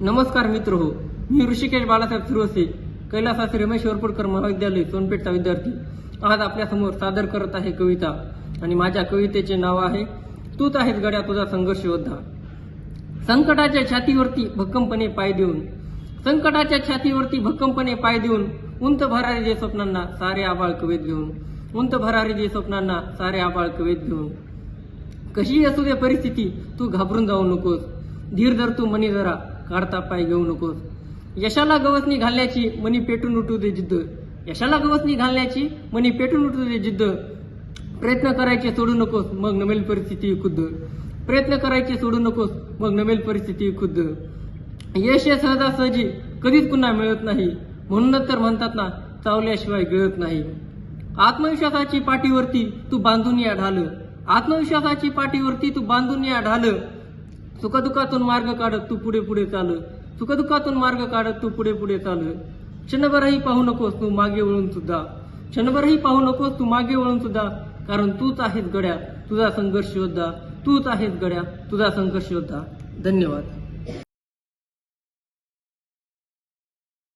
नमस्कार मित्र हो मी ऋषिकेश बाळासाहेब सुरवसे कैलासास रमेश वरपुडकर महाविद्यालय सोनपेठचा विद्यार्थी. आज आपल्यासमोर सादर करत आहे कविता आणि माझ्या कवितेचे नाव आहे तूच आहेस गड्या तुझा संघर्ष योद्धा. संकटाच्या छातीवरती भक्कमपणे पाय देऊन संकटाच्या छातीवरती भक्कमपणे पाय देऊन उंच भरारी जे स्वप्नांना सारे आबाळ कवेत घेऊन उंच भरारी जे स्वप्नांना सारे आबाळ कवेत घेऊन. कशी असू दे परिस्थिती तू घाबरून जाऊ नकोस. धीर धर तू मनी जरा काढता पाय घेऊ नकोस. यशाला गवसणी घालण्याची मनी पेटून उठू दे जिद्द. यशाला गवसणी घालण्याची मनी पेटून उठू दे जिद्द. प्रयत्न करायचे सोडू नकोस मग नमेल परिस्थिती खुद्द. प्रयत्न करायचे सोडू नकोस मग नमेल परिस्थिती खुद्द. यश हे सहजासहजी कधीच पुन्हा मिळत नाही. म्हणूनच तर म्हणतात ना चावल्याशिवाय गिळत नाही. आत्मविश्वासाची पाठीवरती तू बांधून या ढाल. आत्मविश्वासाची पाठीवरती तू बांधून या ढाल. सुखदुःखातून मार्ग काढत तू पुढे पुढे चाल. सुखदुःखातून मार्ग काढत तू पुढे पुढे चाल. क्षणभरही पाहू नकोस तू मागे वळून सुद्धा. क्षणभरही पाहू नकोस तू मागे वळून सुद्धा. कारण तूच आहेस गड्या तुझा संघर्ष योद्धा. तूच आहेस गड्या तुझा संघर्ष योद्धा. धन्यवाद.